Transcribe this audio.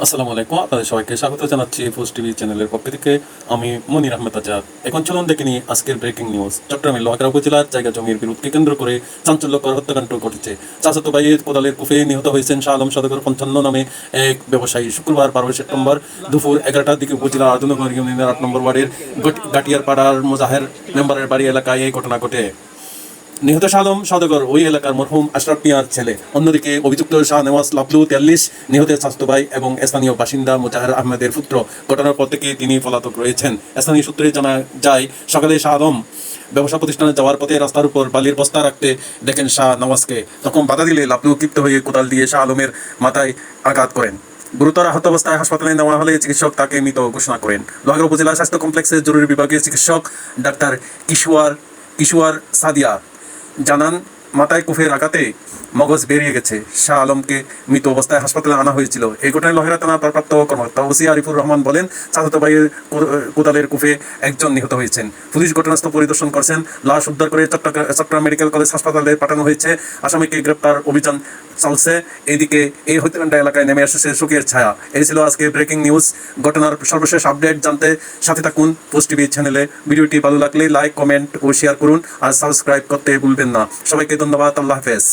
আসসালামু আলাইকুম, আপনাদের সবাইকে স্বাগত জানাচ্ছি পোস্ট টিভি চ্যানেলের পক্ষ থেকে। আমি মনির আহমেদ আজাদ। এখন চলুন দেখে নিই আজকের ব্রেকিং নিউজ চট্টগ্রামের লোহাগড়া উপজেলার জায়গা জমির বিরোধকে কেন্দ্র করে চাঞ্চল্যকর হত্যাকাণ্ড ঘটেছে। চাচাতো ভাইয়ের কোদালের কুফে নিহত হয়েছেন শাহ আলম সদগর পঞ্চান্ন নামে এক ব্যবসায়ী। শুক্রবার বারোই সেপ্টেম্বর দুপুর এগারোটার দিকে উপজেলা আধুনগর ইউনিয়নের আট নম্বর ওয়ার্ডের গট- গাটিয়ার পাড়ার মোজাহের মেম্বারের বাড়ি এলাকায় এই ঘটনা ঘটে। নিহত শাহ আলম সওদাগর ওই এলাকার মরহুম আশরাফ মিয়ার ছেলে। অন্যদিকে অভিযুক্ত শাহ নেওয়াজ লাভলু তেয়াল্লিশ, নিহতের স্বাস্থ্য ভাই এবং স্থানীয় বাসিন্দা মুজাহার আহমেদের পুত্র। ঘটনার পর থেকে তিনি পলাতক রয়েছেন। স্থানীয় সূত্রে জানা যায়, সকালে শাহ আলম ব্যবসা প্রতিষ্ঠানে যাওয়ার পথে রাস্তার উপর বালির বস্তা রাখতে দেখেন শাহ নওয়াজকে। তখন বাধা দিলে লাভলু ক্ষিপ্ত হয়ে কোদাল দিয়ে শাহ আলমের মাথায় আঘাত করেন। গুরুতর আহত অবস্থায় হাসপাতালে নেওয়া হলে চিকিৎসক তাকে মৃত ঘোষণা করেন। লোহাগড়া উপজেলা স্বাস্থ্য কমপ্লেক্সের জরুরি বিভাগের চিকিৎসক ডাক্তার কিশোয়ার কিশোয়ার সাদিয়া জানান, মাথায় কুফের আঘাতে মগজ বেরিয়ে গেছে। শাহ আলমকে মৃত অবস্থায় হাসপাতালে আনা হয়েছিল। এই ঘটনায় লহেরা থানা প্রাপ্ত কর্মকর্তা ওসি আরিফুর রহমান বলেন চাচাতো ভাইয়ের কোদালের কুফে একজন নিহত হয়েছেন। পুলিশ ঘটনাস্থল পরিদর্শন করছেন। লাশ উদ্ধার করে চট্টগ্রাম চট্টগ্রাম মেডিকেল কলেজ হাসপাতালে পাঠানো হয়েছে। আসামিকে গ্রেপ্তার অভিযান চলছে। এদিকে এই হত্যাকাণ্ড এলাকায় নেমে এসেছে শোকের ছায়া। এই ছিল আজকে ব্রেকিং নিউজ ঘটনার সর্বশেষ আপডেট জানতে সাথে থাকুন পোস্ট টিভি চ্যানেলে ভিডিওটি ভালো লাগলে লাইক কমেন্ট ও শেয়ার করুন। আর সাবস্ক্রাইব করতে ভুলবেন না। সবাইকে ধন্যবাদ। আল্লাহ হাফেজ।